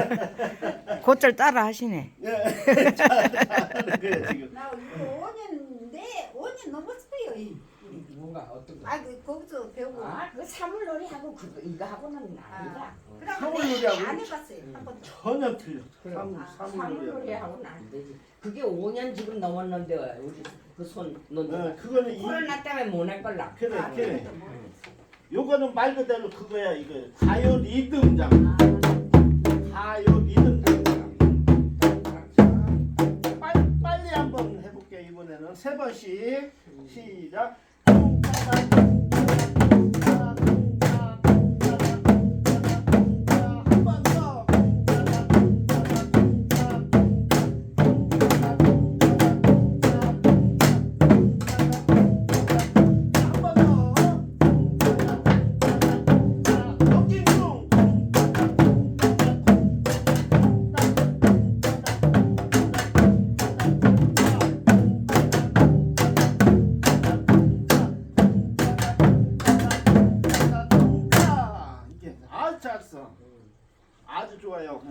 곧잘 따라 하시네. 예. 잘하는 거예요 지금. 나 이거 5년 내 5년 넘었어요. 이. 뭔가 어떤 거? 아, 그 거기서 배우고. 아, 그 사물놀이 하고 그거 이거 하고는 아니다. 그럼 사물놀이하고 안 해봤어요. 한 번도. 전혀 틀려. 그럼 아, 사물놀이 사물놀이. 하고는 안 되지. 그게 5년 지금 넘었는데 우리 그손 놓는 어, 그거는 이 코로나 때문에 못 했걸라. 그래 아, 그래. 뭐. 요거는 말 그대로 그거야 이거 가요 리듬장. 가 그러면은 세 번씩 시작. 하찮소 아주 좋아요.